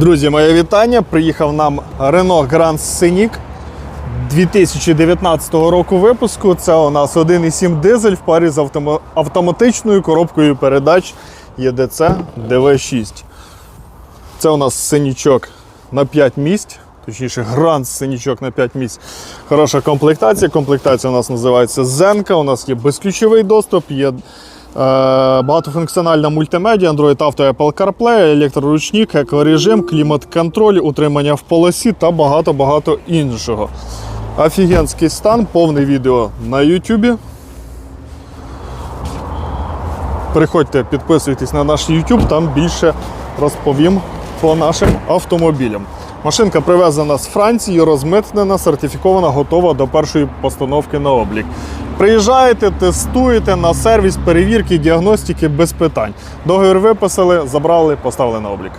Друзі, моє вітання. Приїхав нам Renault Grand Scenic 2019 року випуску. Це у нас 1,7 дизель в парі з автома- автоматичною коробкою передач EDC DV6. Це у нас синічок на 5 місць. Точніше, гранд синічок на 5 місць. Хороша комплектація. Комплектація у нас називається Зенка. У нас є безключовий доступ, є багатофункціональна мультимедіа, Android Auto, Apple CarPlay, електроручник, екорежим, клімат-контроль, утримання в полосі та багато-багато іншого. Офігенський стан, повне відео на YouTube. Приходьте, підписуйтесь на наш YouTube, там більше розповім по нашим автомобілям. Машинка привезена з Франції, розмитнена, сертифікована, готова до першої постановки на облік. Приїжджаєте, тестуєте на сервіс перевірки, діагностики без питань. Договір виписали, забрали, поставили на облік.